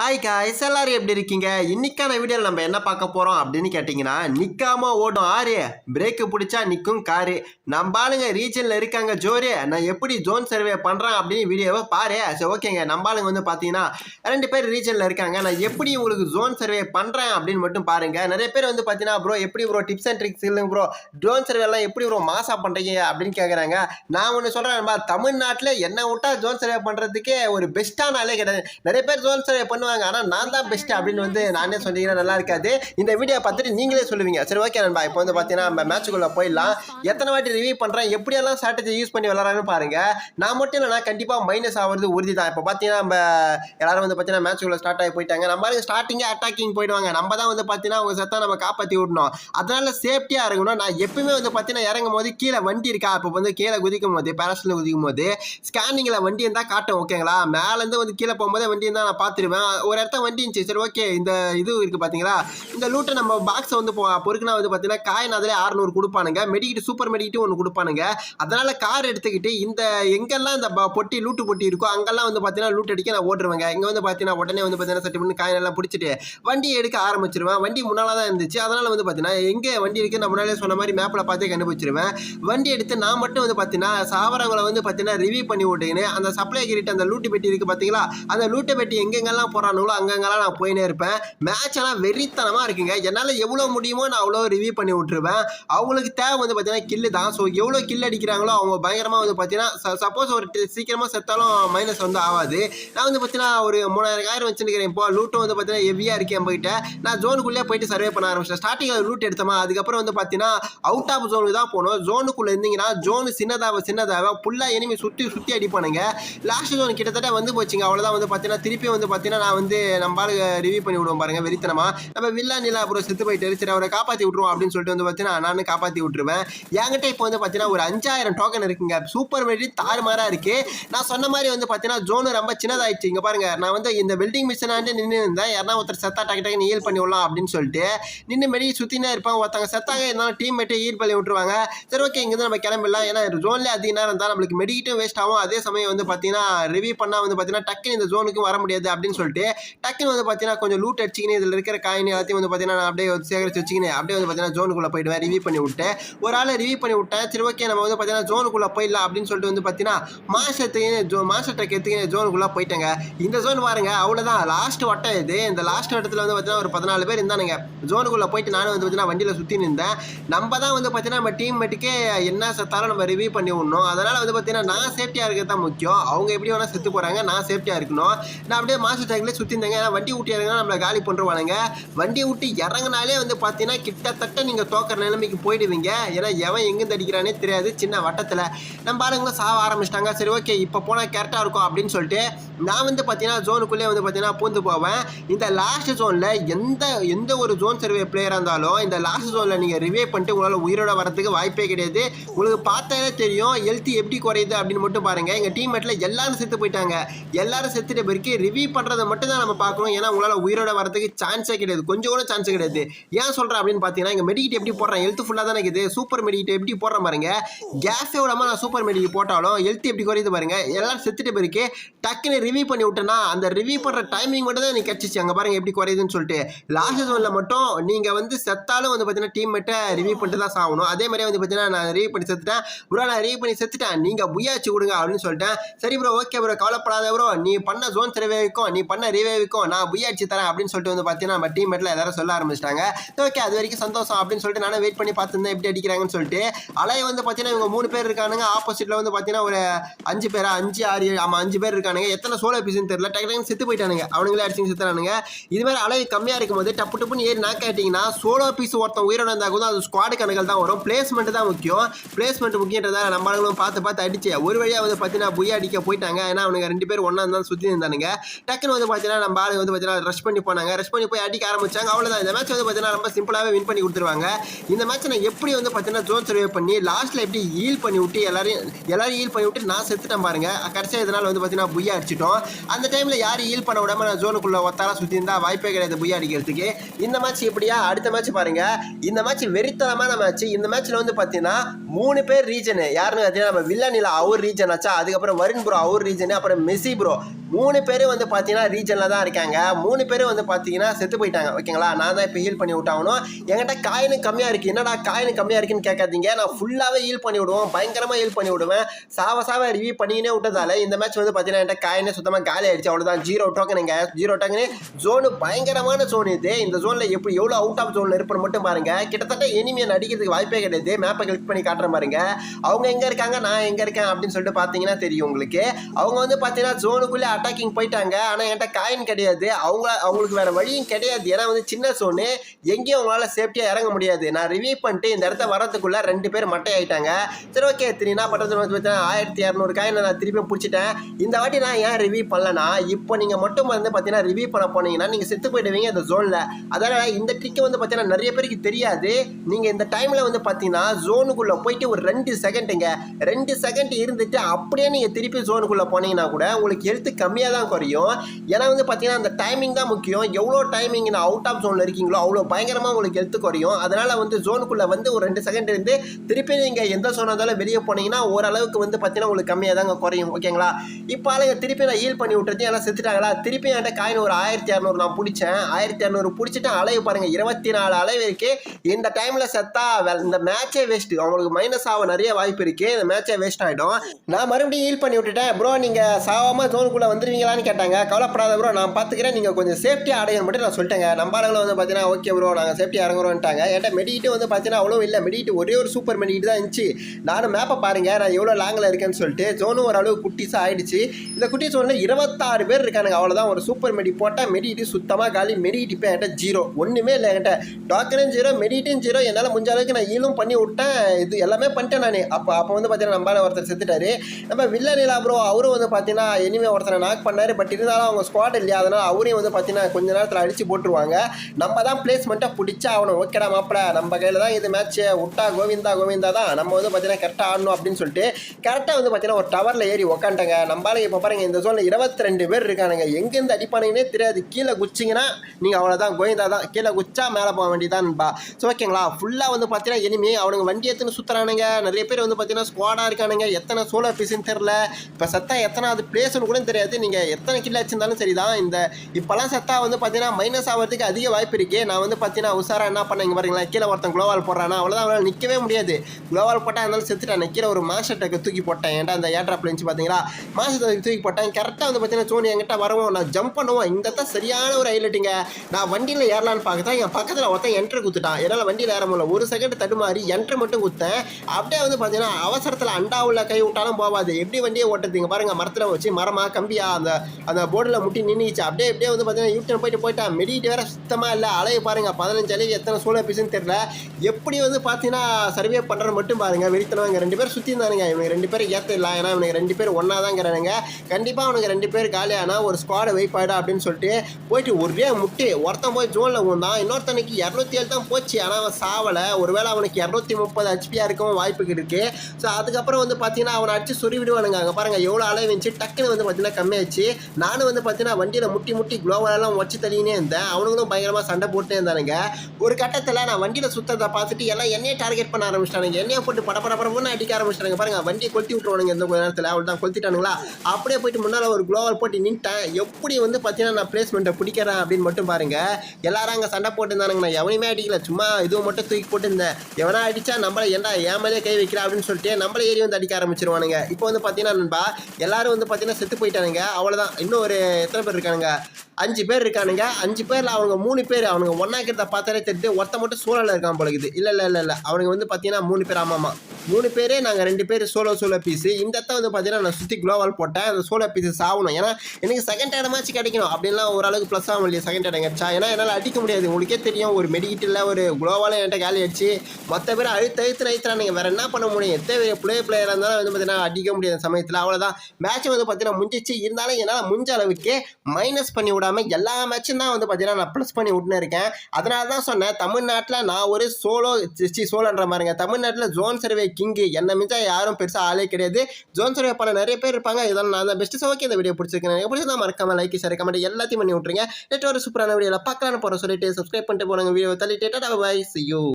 Hi guys எல்லாரும் எப்படி இருக்கீங்க? இன்னைக்கான வீடியோவில் நம்ம என்ன பார்க்க போகிறோம் அப்படின்னு கேட்டிங்கன்னா நிற்காம ஓடும் ஆறு. பிரேக்கு பிடிச்சா நிற்கும் காரு. நம்ம ஆளுங்க ரீஜனில் இருக்காங்க ஜோரு. நான் எப்படி ஜோன் சர்வே பண்ணுறேன் அப்படின்னு வீடியோவை பாரு. சரி ஓகேங்க நம்ம ஆளுங்க வந்து பார்த்தீங்கன்னா ரெண்டு பேர் ரீஜனில் இருக்காங்க. நான் எப்படி உங்களுக்கு ஜோன் சர்வே பண்ணுறேன் அப்படின்னு மட்டும் பாருங்கள் நிறைய பேர் வந்து பார்த்தீங்கன்னா ப்ரோ எப்படி ப்ரோ டிப்ஸ் அண்ட் ட்ரிக்ஸ் இல்லைங்க ப்ரோ ட்ரோன் சர்வேலாம் எப்படி ப்ரோ மாசாக பண்ணுறீங்க அப்படின்னு கேட்குறாங்க நான் ஒன்று சொல்கிறேன் நம்ம தமிழ்நாட்டில் என்ன விட்டால் ஜோன் சர்வே பண்ணுறதுக்கே ஒரு பெஸ்ட்டான ஆளே கிடையாது. நிறைய பேர் ஜோன் சர்வே பண்ணுவாங்க. ஆனால் நான் தான் பெஸ்ட்டு அப்படின்னு வந்து நானே சொன்னீங்கன்னா நல்லா இருக்காது. இந்த வீடியோ பார்த்துட்டு நீங்களே சொல்லுவீங்க. சரி ஓகே நண்பா. இப்போ வந்து பார்த்தீங்கன்னா நம்ம மேட்சுக்குள்ளே போயிடலாம். எத்தனை வாட்டி ரிவியூ பண்ணுறேன் எப்படியெல்லாம் ஸ்ட்ராட்டஜி யூஸ் பண்ணி விளாட்றான்னு பாருங்க. நான் மட்டும் இல்லை நான் கண்டிப்பாக மைனஸ் ஆகிறது உறுதி தான் இப்போ பார்த்தீங்கன்னா நம்ம எல்லாரும் வந்து பார்த்தீங்கன்னா மேட்சுக்குள்ளே ஸ்டார்ட் ஆகி போயிட்டாங்க. நம்ம ஸ்டார்டிங்கே அட்டாக்கிங் போயிடுவாங்க. நம்ம தான் வந்து பார்த்தீங்கன்னா அவங்க சத்தா நம்ம காப்பாற்றி விடணும். அதனால சேஃப்டியாக இருக்கணும் நான் எப்பவுமே வந்து பார்த்தீங்கன்னா இறங்கும் போது கீழே வண்டி இருக்கா? இப்போ வந்து கீழே குதிக்கும் போது பேரஸில் குதிக்கும் போது ஸ்கேனிங்கில் வண்டி இருந்தால் காட்டும் ஓகேங்களா மேலேருந்து வந்து கீழே போகும்போது வண்டி இருந்தால் நான் பார்த்துருவேன். ஒரு இடத்த வண்டி இருந்துச்சு. சரி ஓகே இந்த இது இருக்குது பார்த்தீங்களா இந்த லூட்டை நம்ம பாக்ஸை வந்து பொறுக்குனா வந்து பார்த்தீங்கன்னா காயின் அதில் அறுநூறு கொடுப்பானுங்க. மெடிக்கிட்டு சூப்பர் மெடிக்கிட்டு ஒன்று கொடுப்பானுங்க. அதனால் கார் எடுத்துக்கிட்டு இந்த எங்கெல்லாம் இந்த பொட்டி லூட்டு பொட்டி இருக்கோ அங்கெல்லாம் வந்து பார்த்தீங்கன்னா லூட் அடிக்க நான் ஓட்டுருவேங்க இங்கே வந்து பார்த்தீங்கன்னா உடனே வந்து பார்த்தீங்கன்னா சட்டி பண்ணி காயின் எல்லாம் பிடிச்சிட்டு வண்டியை எடுக்க ஆரம்பிச்சிருவேன். வண்டி முன்னால் தான் இருந்துச்சு. அதனால் வந்து பார்த்தீங்கன்னா எங்கே வண்டி இருக்குது நான் முன்னாடியே சொன்ன மாதிரி மேப்பில் பார்த்தே கண்டுபிடிச்சிருவேன். வண்டி எடுத்து நான் மட்டும் வந்து பார்த்தீங்கன்னா சாவரங்களை வந்து பார்த்தீங்கன்னா ரிவ்யூ பண்ணி விட்டுக்கின்னு அந்த சப்ளை கிரிட்டு அந்த லூட்டு பெட்டி இருக்குது பார்த்தீங்களா அந்த லூட்டு பெட்டி எங்கெங்கெல்லாம் போடுறானுங்களோ அங்கங்கெல்லாம் நான் போயினே இருப்பேன். மேட்ச் எல்லாம் வெறித்தனமாக இருக்குங்க. என்னால் எவ்வளோ முடியுமோ நான் அவ்வளோ ரிவ்யூ பண்ணி விட்டுருவேன். அவங்களுக்கு தேவை வந்து பார்த்தீங்கன்னா கில்லு தான். ஸோ எவ்வளோ கில் அடிக்கிறாங்களோ அவங்க பயங்கரமாக வந்து பார்த்தீங்கன்னா சப்போஸ் ஒரு சீக்கிரமாக செத்தாலும் மைனஸ் வந்து ஆகாது. நான் வந்து பார்த்தீங்கன்னா ஒரு மூணாயிரம் ஆயிரம் வச்சுருக்கிறேன். இப்போ லூட்டும் வந்து பார்த்தீங்கன்னா ஹெவியாக இருக்கு என்கிட்ட. நான் ஜோனுக்குள்ளே போயிட்டு சர்வே பண்ண ஆரம்பிச்சேன் ஸ்டார்டிங்கில் லூட் எடுத்தோமா? அதுக்கப்புறம் வந்து பார்த்தீங்கன்னா அவுட் ஆஃப் ஜோனுக்கு தான் போகணும் ஜோனுக்குள்ளே இருந்தீங்கன்னா ஜோனு சின்னதாக சின்னதாக ஃபுல்லாக எனிமி சுற்றி சுற்றி அடிப்பானுங்க. லாஸ்ட் ஜோன் கிட்டத்தட்ட வந்து போச்சுங்க. அவ்வளோதான் வந்து பார்த்தீங்கன்னா திருப்பி வந்து பார்த்தீங்கன்னா நான் வந்து நம்ம ரிவ்யூ பண்ணி விடுவோம் பாருங்க வெறித்தனமா. நம்ம வில்லா நிலா அப்புறம் செத்து போயிட்டு சரி அவரை காப்பாற்றி விட்ருவோம் அப்படின்னு சொல்லிட்டு வந்து பார்த்தீங்கன்னா நானும் காப்பாற்றி விட்டுருவேன். என்கிட்ட இப்போ வந்து பார்த்தீங்கன்னா ஒரு அஞ்சாயிரம் டோக்கன் இருக்குங்க. சூப்பர் மெடி தாறுமாறாக இருக்கு. நான் சொன்ன மாதிரி வந்து பார்த்தீங்கன்னா ஜோனு ரொம்ப சின்னதாயிடுச்சு. இங்கே பாருங்க நான் வந்து இந்த பில்டிங் மிஷினாண்டு நின்று இருந்தேன். யாரா ஒருத்தர் செத்தா டக்கு டக்கு ஹீல் பண்ணி விடலாம் அப்படின்னு சொல்லிட்டு நின்று மெடி சுற்றினே இருப்பாங்க. ஒருத்தவங்க செத்தாங்க இருந்தாலும் டீம் மேட்டே ஈல் பண்ணி விட்டுருவாங்க. சரி ஓகே இங்கேருந்து நம்ம கிளம்பிடலாம். ஏன்னா ஜோன்லேயே அதிக நேரம் இருந்தால் நம்மளுக்கு மெடிக்கிட்டும் வேஸ்ட் ஆகும். அதே சமயம் வந்து பார்த்தீங்கன்னா ரிவ்யூ பண்ணால் வந்து பார்த்தீங்கன்னா டக்குன்னு இந்த ஜோனுக்கும் வர முடியாது அப்படின்னு சொல்லிட்டு டக்குன்னு வந்து பார்த்தீங்கன்னா கொஞ்சம் லூட் அடிச்சிக்கினே இதில் இருக்கிற காயின் எல்லாத்தையும் வந்து பார்த்தீங்கன்னா நான் அப்படியே சேகரிச்சு வச்சுக்கின்னு அப்படியே வந்து பார்த்தீங்கன்னா ஜோனுக்குள்ளே போயிடுவேன் ரிவ்யூ பண்ணி விட்டேன் ஒரு ஆளை ரிவ்யூ பண்ணி விட்டேன். சரி ஓகே நம்ம வந்து பார்த்தீங்கன்னா ஜோனுக்குள்ளே போயிடலாம் அப்படின்னு சொல்லிட்டு வந்து பார்த்தீங்கன்னா மாசத்துக்கு ஜோ மாசத்துக்கு எடுத்துக்கின்னு ஜோனுக்குள்ளே போயிட்டேங்க. இந்த ஜோன் பாருங்க அவ்வளோதான் லாஸ்ட் வட்டம் இது. இந்த லாஸ்ட் வட்டத்தில் வந்து பார்த்தீங்கன்னா ஒரு பதினாலு பேர் இருந்தானுங்க. ஜோனுக்குள்ளே போயிட்டு நானும் வந்து பார்த்தீங்கன்னா வண்டியில் சுற்றி நின்றேன். நம்ம தான் வந்து பார்த்தீங்கன்னா நம்ம டீம் மேட்டுக்கே என்ன செத்தாலும் நம்ம ரிவ்யூ பண்ணி விடணும். அதனால் வந்து பார்த்தீங்கன்னா நான் சேஃப்டியாக இருக்கிறது தான் முக்கியம். அவங்க எப்படி வேணால் செத்து போகிறாங்க நான் சேஃப்டியாக இருக்கணும். நான் அப்படியே மாஸ்டர் டேங்கில் சுற்றி இருந்தேங்க. ஏன்னா வண்டி விட்டு இறங்கினா நம்மளை காலி பண்ணுவானுங்க வண்டி விட்டு இறங்கினாலே வந்து பார்த்தீங்கன்னா கிட்டத்தட்ட நீங்கள் தோக்கிற நிலைமைக்கு போயிடுவீங்க. ஏன்னா எவன் எங்கேருந்து அடிக்கிறானே தெரியாது. சின்ன வட்டத்தில். நம்ம ஆளுங்களும் சாவ ஆரம்பிச்சிட்டாங்க. சரி ஓகே இப்போ போனால் கரெக்டாக இருக்கும் அப்படின்னு சொல்லிட்டு நான் வந்து பார்த்தீங்கன்னா ஜோனுக்குள்ளே வந்து பார்த்தீங்கன்னா பூந்து போவேன். இந்த லாஸ்ட் ஜோனில் எந்த எந்த ஒரு ஜோன் சர்வே பிளேயராக இருந்தாலும் இந்த லாஸ்ட் ஜோனில் நீங்கள் ரிவே பண்ணிட்டு உங்களால் உயிரோட வரதுக்கு வாய்ப்பே கிடையாது. உங்களுக்கு பார்த்தாலே தெரியும் ஹெல்த் எப்படி குறையுது அப்படின்னு மட்டும் பாருங்கள் எங்கள் டீம்மேட்டில் எல்லாரும் செத்து போயிட்டாங்க. எல்லாரும் செத்துட்ட பிறகு ரிவ்யூ பண்ணுறதை மட்டும் தான் நம்ம பார்க்கணும் ஏன்னா உங்களால் உயிரோட வரதுக்கு சான்ஸே கிடையாது. கொஞ்சம் கூட சான்ஸே கிடையாது. ஏன் சொல்கிறேன் அப்படின்னு பார்த்தீங்கன்னா இங்கே மெடிக்கிட் எப்படி போடுறேன்? ஹெல்த் ஃபுல்லாக தான் இருக்குது. சூப்பர் மெடிக்கிட் எப்படி போடுறேன் பாருங்க. கேஸே விடாமல் நான் சூப்பர் மெடிக்கிட் போட்டாலும் ஹெல்த் எப்படி குறையுது பாருங்க. எல்லாரும் செத்துட்ட பிறகு டக்குன்னு ரிவ்யூ பண்ணி விட்டேன்னா அந்த ரிவ்யூ பண்ணுற டைமிங் மட்டும் தான் எனக்கு கிடச்சிச்சு. அங்கே பாருங்க எப்படி குறையுதுன்னு சொல்லிட்டு. லாஸ்ட் ஜோனில் மட்டும் நீங்கள் வந்து செத்தாலும் வந்து பார்த்தீங்கன்னா டீம் மேட்டை ரிவ்யூ பண்ணிட்டு தான் சாகணும். அதே மாதிரி வந்து பார்த்தீங்கன்னா நான் ரிவ்யூ பண்ணி செத்துட்டேன். ப்ரோ நான் ரிவ்யூ பண்ணி செத்துட்டேன். நீங்கள் புயாச்சு கொடுங்க அப்படின்னு சொல்லிட்டேன். சரி ப்ரோ ஓகே ப்ரோ கவலைப்படாத ப்ரோ நீ பண்ண ஜோன் சர்வேவுக்கும் நீ பண்ண ரிவேவுக்கும் நான் புயாச்சு தரேன் அப்படின்னு சொல்லிட்டு வந்து பார்த்தீங்கன்னா நம்ம டீம் மேட்டில் எல்லாரும் சொல்ல ஆரம்பிச்சிட்டாங்க. ஓகே அது வரைக்கும் சந்தோஷம் அப்படின்னு சொல்லிட்டு நானும் வெயிட் பண்ணி பார்த்துருந்தேன் எப்படி அடிக்கிறாங்கன்னு சொல்லிட்டு. அலைய வந்து பார்த்தீங்கன்னா இவங்க மூணு பேர் இருக்கானுங்க. ஆப்போசிட்டில் வந்து பார்த்தீங்கன்னா ஒரு அஞ்சு பேரா? அஞ்சு ஆறு ஏழு, ஆமாம் அஞ்சு பேர் இருக்கானுங்க. எத்தனை சோலோ பீஸ்னு தெரியல. டக்கு டக்குன்னு செத்து போயிட்டானுங்க. அவனுங்களே அடிச்சு செத்துறானுங்க. இது மாதிரி அளவு கம்மியாக இருக்கும்போது டப்பு டப்புன்னு ஏறி நான் கேட்டிங்கன்னா சோலோ பீஸ் ஒருத்தன் உயிரோட இருந்தால் கூட அது ஸ்குவாடு கணக்கில் தான் வரும். பிளேஸ்மெண்ட் தான் முக்கியம். பிளேஸ்மெண்ட் முக்கியன்றதா நம்ம ஆளுங்களும் பார்த்து பார்த்து அடிச்சு ஒரு வழியாக வந்து பார்த்தீங்கன்னா புய்யா அடிக்க போயிட்டாங்க. ஏன்னா அவனுங்க ரெண்டு பேர் ஒன்றா இருந்தாலும் சுற்றி இருந்தானுங்க டக்குன்னு வந்து பார்த்தீங்கன்னா நம்ம ஆளு வந்து பார்த்தீங்கன்னா ரஷ் பண்ணி போனாங்க. ரஷ் பண்ணி போய் அடிக்க ஆரம்பிச்சாங்க. அவ்வளோதான் இந்த மேட்ச் வந்து பார்த்தீங்கன்னா ரொம்ப சிம்பிளாகவே வின் பண்ணி கொடுத்துருவாங்க. இந்த மேட்ச் நான் எப்படி வந்து பார்த்தீங்கன்னா ஜோன் சர்வே பண்ணி லாஸ்ட்டில் எப்படி ஹீல் பண்ணி விட்டு எல்லாரையும் எல்லாரும் ஹீல் பண்ணி விட்டு நான் செத்துட்டேன் பாருங்க. கடைசியாக இதனால் வந்து பார்த்தீங்கன்னா புய்யா அடிச்சிட்டோம். அந்த டைமில் யாரும் ஹீல் பண்ண விடாம நான் ஜோனுக்குள்ளே ஒத்தாலாம் சுற்றி இருந்தால் வாய்ப்பே கிடையாது புய்யா அடிக்கிறதுக்கு. இந்த மேட்ச் எப்படியா? அடுத்த மேட்ச் பாருங்க. இந்த மேட்ச் வெறித்தனமான மேட்ச் இந்த மேட்ச்சில் வந்து பார்த்தீங்கன்னா மூணு பேர் ரீஜனு யாருன்னு பார்த்தீங்கன்னா நம்ம வில்லனில் அவர் ரீஜன் ஆச்சா? அதுக்கப்புறம் வருண் ப்ரோ அவர் ரீஜனு அப்புறம் மெஸ்ஸி ப்ரோ மூணு பேரும் வந்து பார்த்தீங்கன்னா ரீஜனில் தான் இருக்காங்க. மூணு பேரும் வந்து பார்த்தீங்கன்னா செத்து போயிட்டாங்க. ஓகேங்களா? நான் தான் இப்போ ஹீல் பண்ணி விட்டாகணும். என்கிட்ட காயினு கம்மியாக இருக்குது என்னடா காயினு கம்மியாக இருக்குன்னு கேட்காதீங்க. நான் ஃபுல்லாகவே ஹீல் பண்ணி விடுவோம் பயங்கரமாக ஹீல் பண்ணி விடுவேன். சாவ சாவ ரிவியூ பண்ணினே விட்டதால இந்த மேட்ச் வந்து பார்த்தீங்கன்னா என்கிட்ட காயினே சுத்தமாக காலி ஆயிடுச்சு. அவ்வளோதான் ஜீரோ டோக்கனுங்க ஜீரோ டோக்கனு ஜோனு பயங்கரமான ஜோன் இது. இந்த ஜோனில் எப்படி எவ்வளோ அவுட் ஆஃப் ஜோனில் இருப்பேன்னு மட்டும் பாருங்க. கிட்டத்தட்ட எனிமியை நடிக்கிறதுக்கு வாய்ப்பே கிடையாது. மேப்பை கிளிக் பண்ணி காட்டுற பாருங்க. அவங்க எங்கே இருக்காங்க? நான் எங்கே இருக்கேன்? அப்படின்னு சொல்லிட்டு பார்த்தீங்கன்னா தெரியும் உங்களுக்கு. அவங்க வந்து பார்த்தீங்கன்னா ஜோனுக்குள்ளே அட்டாக்கிங் போயிட்டாங்க. ஆனால் என்கிட்ட காயின் கிடையாது. அவங்க அவங்களுக்கு வேற வழியும் கிடையாது. ஏன்னா வந்து சின்ன சோனு எங்கேயும் அவங்களால சேஃப்டியாக இறங்க முடியாது. நான் ரிவ்யூ பண்ணிட்டு இந்த இடத்த வரதுக்குள்ளே ரெண்டு பேர் மட்டை ஆகிட்டாங்க சரி ஓகே திரு என்ன பண்ணுறது பார்த்தீங்கன்னா ஆயிரத்தி இரநூறு காயின் நான் திருப்பி பிடிச்சிட்டேன். இந்த வாட்டி நான் ஏன் ரிவ்யூ பண்ணலனா இப்போ நீங்கள் மட்டும் வந்து பார்த்தீங்கன்னா ரிவ்யூ பண்ண போனீங்கன்னா நீங்கள் செத்து போயிடுவீங்க இந்த ஜோனில் அதனால் இந்த ட்ரிக்கு வந்து பார்த்தீங்கன்னா நிறைய பேருக்கு தெரியாது. நீங்கள் இந்த டைமில் வந்து பார்த்தீங்கன்னா ஜோனுக்குள்ளே போயிட்டு ஒரு ரெண்டு செகண்டுங்க ரெண்டு செகண்ட் இருந்துட்டு அப்படியே நீங்கள் திருப்பி ஜோனுக்குள்ளே போனீங்கன்னா கூட உங்களுக்கு ஹெல்த் கம்மியாக தான் குறையும். ஏன்னா வந்து பார்த்தீங்கன்னா அந்த டைமிங் தான் முக்கியம். எவ்வளோ டைமிங் நான் அவுட் ஆஃப் ஜோனில் இருக்கீங்களோ அவ்வளோ பயங்கரமாக உங்களுக்கு ஹெல்த்து குறையும். அதனால் வந்து ஜோனுக்குள்ளே வந்து ஒரு ரெண்டு செகண்ட் இருந்து திருப்பி நீங்கள் எந்த zone இருந்தாலும் வெளியே போனீங்கன்னா ஓரளவுக்கு வந்து பார்த்தீங்கன்னா உங்களுக்கு கம்மியாக தாங்க குறையும் ஓகேங்களா இப்போ ஆளுங்க திருப்பி நான் ஈல் பண்ணி விட்டுறது எல்லாம் செத்துட்டாங்களா? திருப்பி என்கிட்ட காயின் ஒரு ஆயிரத்தி இரநூறு நான் பிடிச்சேன். ஆயிரத்தி இரநூறு பிடிச்சிட்டு அளவு பாருங்கள் இருபத்தி நாலு அளவு இருக்குது இந்த டைமில் செத்தா வே- இந்த மேட்சே வேஸ்ட்டு அவங்களுக்கு மைனஸ் ஆக நிறைய வாய்ப்பு இருக்குது இந்த மேட்சே வேஸ்ட் ஆகிடும் நான் மறுபடியும் ஈல் பண்ணி விட்டுட்டேன். ப்ரோ நீங்கள் சாவாமல் ஜோனுக்குள்ளே வந்துடுவீங்களான்னு கேட்டாங்க. கவலைப்படாத ப்ரோ நான் பார்த்துக்கிறேன் நீங்கள் கொஞ்சம் சேஃப்டியாக அடையணும் மட்டும் நான் சொல்லிட்டேங்க. நம்ம ஆளுங்களை வந்து பார்த்தீங்கன்னா ஓகே ப்ரோ நாங்கள் சேஃப்டியாக இறங்குறோன்ட்டாங்க ஏன்ட்ட மெடிக்கிட்டு வந்து பார்த்தீங்கன்னா அவ்வளோ இல்லை. மெடிக்கிட்டு ஒரே ஒரு சூப்பர் மெடிக்கிட்டு தான் இருந்துச்சு. நானும் மேப்பை பாருங்கள் நான் எவ்வளோ லாங்கில் இருக்கேன்னு சொல்லிட்டு ஜோனும் ஓரளவு குட்டிஸாக ஆயிடுச்சு. இந்த குட்டி ஜோனில் இருபத்தாறு பேர் இருக்கானுங்க. அவ்வளோதான் ஒரு சூப்பர் மெடி போட்டால் மெடிக்கிட்டு சுத்தமாக காலி. மெடிக்கிட்டு இப்போ என்கிட்ட ஜீரோ ஒன்றுமே இல்லை என்கிட்ட. டாக்டரும் ஜீரோ மெடிட்டும் ஜீரோ என்னால் முடிஞ்ச அளவுக்கு நான் ஈலும் பண்ணி விட்டேன். இது எல்லாமே பண்ணிட்டேன் நான். அப்போ அப்போ வந்து பார்த்தீங்கன்னா நம்மளால ஒருத்தர் செத்துட்டாரு. நம்ம வில்லனிலா ப்ரோ அவரும் வந்து பார்த்தீங்கன்னா இனிமேல் ஒருத்தரை நாக் பண்ணாரு பட் இருந்தாலும் அவங்க ஸ்குவாட் இல்லையா? அதனால் அவரையும் வந்து பார்த்தீங்கன்னா கொஞ்ச நேரத்தில் அடிச்சு போட்டுருவாங்க. நம்ம தான் பிளேஸ்மெண்ட்டை பிடிச்சா ஆகணும். ஓகேடா மாப்பிள நம்ம கையில் தான் இது மேட்ச்சு விட்டா கோவிந்தா கோவிந்தா தான். நம்ம வந்து பார்த்தீங்கன்னா கரெக்டாக ஆடணும் அப்படின்னு சொல்லிட்டு கரெக்டாக வந்து பார்த்தீங்கன்னா ஒரு டவரில் ஏறி உக்காண்டாங்க நம்மளால இப்போ பாருங்க இந்த ஜோனில் இருபத்தி ரெண்டு பேர் இருக்கானுங்க. எங்கேருந்து அடிப்பானுங்கன்னே தெரியாது. கீழே குச்சிங்கன்னா நீங்கள் அவ்வளோதான் கோவிந்தா தான். கீழே குச்சா மேலே போக வேண்டியதான்பா ஸோ ஓகேங்களா ஃபுல்லாக வந்து பார்த்தீங்கன்னா இனிமே அவனுங்க வண்டி எத்தனை சுற்றுறானுங்க நிறைய பேர் வந்து பார்த்தீங்கன்னா ஸ்குவாடாக இருக்கானுங்க. எத்தனை சோலார் பீஸ்ன்னு தெரில இப்போ சத்தா எத்தனாவது பிளேஸ்னு கூட தெரியாது. நீங்கள் எத்தனை கிலோ வச்சுருந்தாலும் சரி தான் இந்த இப்போலாம் சத்தா வந்து பார்த்தீங்கன்னா மைனஸ் ஆகிறதுக்கு அதிக வாய்ப்பு இருக்கு. நான் வந்து பார்த்தீங்கன்னா உஷாரா என்ன பண்ணீங்க பாருங்களேன். கீழே ஒருத்தன் குளோவால் போடுறானா அவ்வளோதான் அவனால் நிற்கவே முடியாது. குளோவால் போட்டால் இருந்தாலும் செத்துட்டான். கீழே ஒரு மாஸ்டர் டக்கு தூக்கி போட்டேன். ஏன்டா அந்த ஏட்ராப்பில் இருந்துச்சு பார்த்தீங்களா மாஸ்டர் டக்கு தூக்கி போட்டேன். கரெக்டாக வந்து பார்த்தீங்கன்னா சோனி என்கிட்ட வரவும் நான் ஜம்ப் பண்ணுவோம் இந்த தான் சரியான ஒரு ஹைலைட்டுங்க நான் வண்டியில் ஏறலான்னு பார்க்கத்தான் என் பக்கத்தில் ஒருத்தன் என்ட்ரு குத்துட்டான் என்னால் வண்டியில் ஏற முடியல. ஒரு செகண்ட் தடுமாறி என்ட்ரு மட்டும் குத்தேன் அப்படியே வந்து பார்த்தீங்கன்னா அவசரத்தில் அண்டா உள்ள கை விட்டாலும் போகாது எப்படி வண்டியை ஓட்டுறதுங்க பாருங்கள் மரத்தில் வச்சு மரமாக மரமா பார்த்தியா அந்த அந்த போர்டில் முட்டி நின்றுச்சு அப்படியே அப்படியே வந்து பார்த்தீங்கன்னா யூடியூப் போயிட்டு போயிட்டான் மெடிக்கிட்டு வேறு சுத்தமாக இல்லை. அலைய பாருங்கள் பதினஞ்சு அலைவு எத்தனை சூழல் பீஸ்னு தெரியல. எப்படி வந்து பார்த்தீங்கன்னா சர்வே பண்ணுறது மட்டும் பாருங்க. வெறித்தனவங்க ரெண்டு பேர் சுற்றி இருந்தானுங்க. இவனுக்கு ரெண்டு பேரும் ஏற்றிடலாம் ஏன்னா இவனுக்கு ரெண்டு பேர் ஒன்றா தாங்கிறானுங்க கண்டிப்பாக அவனுக்கு ரெண்டு பேர் காலியானா ஒரு ஸ்குவாடை வெயிட் ஆகிடும் அப்படின்னு சொல்லிட்டு போயிட்டு ஒரே முட்டி. ஒருத்தன் போய் ஜோனில் ஊந்தான் இன்னொருத்தனுக்கு இரநூத்தி ஏழு தான் போச்சு. ஆனால் அவன் சாவலை. ஒருவேளை அவனுக்கு இரநூத்தி முப்பது ஹெச்பியாக இருக்கவும் வாய்ப்பு இருக்குது ஸோ அதுக்கப்புறம் வந்து பார்த்தீங்கன்னா அவனை அடிச்சு சொறி விடுவானுங்க அங்கே பாருங்க. எவ்வளோ அலை இருந்துச்சு. டக்குன்னு வந்து பார்த்தீங்கன்னா கம்மியாச்சு நானும் வந்து பார்த்தீங்கன்னா வண்டியில் முட்டி முட்டி குளோவலெல்லாம் வச்சு தள்ளினே இருந்தேன். அவனுங்களும் பயங்கரமாக சண்டை போட்டுனே இருந்தானுங்க. ஒரு கட்டத்தில் நான் வண்டியில் சுத்தத்தை பார்த்துட்டு எல்லாம் என்னையே டார்கெட் பண்ண ஆரம்பிச்சிட்டானுங்க. என்னைய போட்டு பட பட படம்னு அடிக்க ஆரம்பிச்சிட்டாங்க பாருங்கள் வண்டியை கொளுத்தி விட்டுருவானுங்க இந்த கொஞ்ச நேரத்தில். அவள் தான் கொளுத்திட்டானுங்களா? அப்படியே போயிட்டு முன்னால் ஒரு குளோவல் போட்டு நின்ட்டேன் எப்படி வந்து பார்த்தீங்கன்னா நான் பிளேஸ்மெண்ட்டை பிடிக்கிறேன் அப்படின்னு மட்டும் பாருங்கள் எல்லாரும் அங்கே சண்டை போட்டுருந்தானுங்க. நான் எவனையுமே அடிக்கல. சும்மா இதுவும் மட்டும் தூக்கி போட்டுருந்தேன். எவனா அடித்தா நம்மள ஏன்டா ஏன் கை வைக்கிறா அப்படின்னு சொல்லிட்டு நம்மள ஏறி வந்து அடிக்க ஆரம்பிச்சிருவானுங்க. இப்போ வந்து பார்த்தீங்கன்னா நண்பா எல்லாரும் வந்து பார்த்தீங்கன்னா செத்து போயிட்டானுங்க. அவ்வளோதான் இன்னும் ஒரு எத்தனை பேர் இருக்கானுங்க? அஞ்சு பேர் இருக்கானுங்க. அஞ்சு பேரில் அவங்க மூணு பேர் அவனுங்க இருக்கிறத பார்த்தாலே தெரிஞ்சு ஒருத்த மட்டும் சூழலில் இருக்கான் போலக்குது இருக்குது. இல்லை இல்லை இல்லை இல்லை. அவனுங்க வந்து பார்த்தீங்கன்னா மூணு பேர் ஆமாமா. மூணு பேரே நாங்கள் ரெண்டு பேர் சோலோ சோலோ பீஸு இந்த இடத்த வந்து பார்த்தீங்கன்னா நான் சுற்றி குளோவால் போட்டேன். அந்த சோலோ பீஸு ஆகணும் ஏன்னா எனக்கு செகண்ட் இடமாச்சு கிடைக்கணும். அப்படின்லாம் ஓரளவுக்கு ப்ளஸ் ஆகும் இல்லையா செகண்ட் இடம் கிடைச்சா ஏன்னா என்னால் அடிக்க முடியாது. உங்களுக்கே தெரியும் ஒரு மெடிக்கிட்டில் ஒரு குளோவாலும் என்கிட்ட காலி அடிச்சு மற்ற பேர் அழுத்து அழுத்து நீங்கள் வேறு என்ன பண்ண முடியும்? எத்தனை பிளே பிளேயராக இருந்தாலும் வந்து பார்த்தீங்கன்னா அடிக்க முடியாத சமயத்தில். அவ்வளோதான் மேட்ச் வந்து பார்த்தீங்கன்னா முடிஞ்சிச்சு. இருந்தாலும் என்னால் முடிஞ்ச அளவுக்கு மைனஸ் பண்ணி விடாம எல்லா மேட்சும் தான் வந்து பார்த்தீங்கன்னா நான் ப்ளஸ் பண்ணி விட்டுன்னு இருக்கேன். அதனால தான் சொன்னேன் தமிழ்நாட்டில் நான் ஒரு சோலோ சிஸ்டி சோலோன்ற மாதிரிங்க. தமிழ்நாட்டில் ஜோன் சர்வே கிங்கு என்ன மிஞ்சா யாரும் பெருசாக ஆளே கிடையாது. ஜோன் சர்வே நிறைய பேர் இருப்பாங்க. இதெல்லாம் நான் தான் பெஸ்ட்டு ஓகே இந்த வீடியோ பிடிச்சிருக்கேன். எனக்கு பிடிச்சதா மறக்காம லைக் ஷேர் கமெண்ட் எல்லாத்தையும் பண்ணி விட்ருங்க நெட் ஒரு சூப்பரான வீடியோவில் பார்க்கலான்னு போகிற சொல்லிட்டு சப்ஸ்கிரைப் பண்ணிட்டு போனாங்க வீடியோ தள்ளிட்டு பாய் சி யூ